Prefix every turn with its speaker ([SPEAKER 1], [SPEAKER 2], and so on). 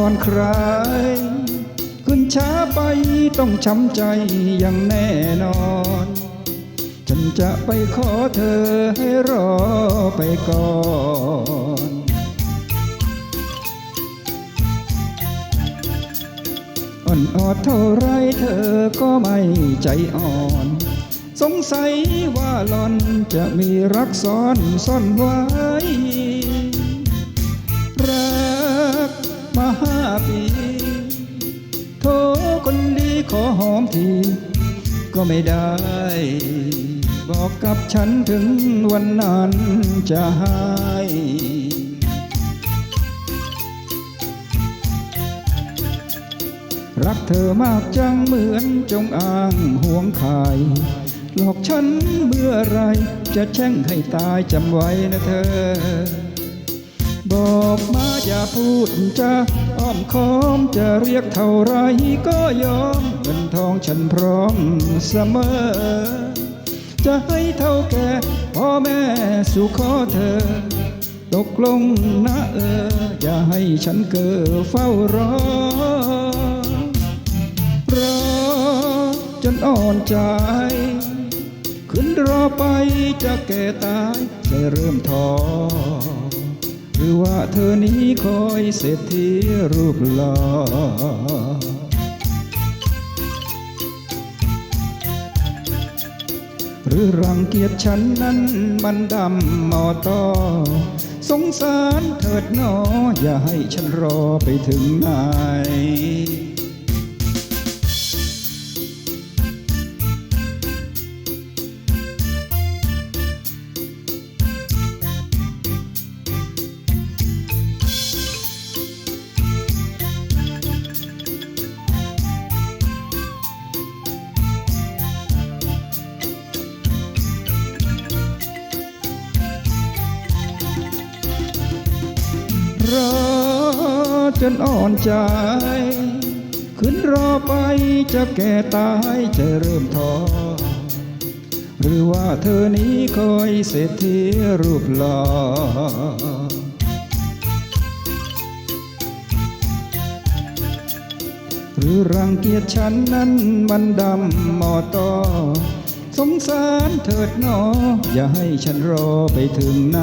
[SPEAKER 1] อนใครขึ้นช้าไปต้องช้ำใจอย่างแน่นอน ฉันจะไปขอเธอให้รอไปก่อนอ่อนออดเท่าไรเธอก็ไม่ใจอ่อน สงสัยว่าหลอนจะมีรักซ้อนซ่อนไว้ ขอหอมที ก็ไม่ได้ บอกกับฉันถึงวันนั้นจะให้รักเธอมากจังเหมือนจงอางห่วงขาย หลอกฉันเมื่อไร จะแช่งให้ตายจำไว้นะเธอ บอกมาอย่าพูดจะอ้อมค้อมจะเรียกเท่าไรก็ยอมเงินทองฉันพร้อมเสมอ จะให้เท่าแก่พ่อแม่สู่ขอเธอ ตกลงนะเออ อย่าให้ฉันเก้อเฝ้ารอ รอจนอ่อนใจขึ้นรอไปจะแก่ตายใจเริ่มท้อ หรือว่าเธอนี้คอยเศรษฐีรูปหล่อหรือรังเกียจฉันนั้นมันดำมอตอสงสารเถิดหนอ อย่าให้ฉันรอไปถึงไหน รอจนอ่อนใจ ขึ้นรอไปจะแก่ตายจะเริ่มท้อหรือว่าเธอนี้คอยเศรษฐีรูปหล่อหรือรังเกียจฉันนั้นมันดำมอตอสงสารเถิดหนอ อย่าให้ฉันรอไปถึงไหน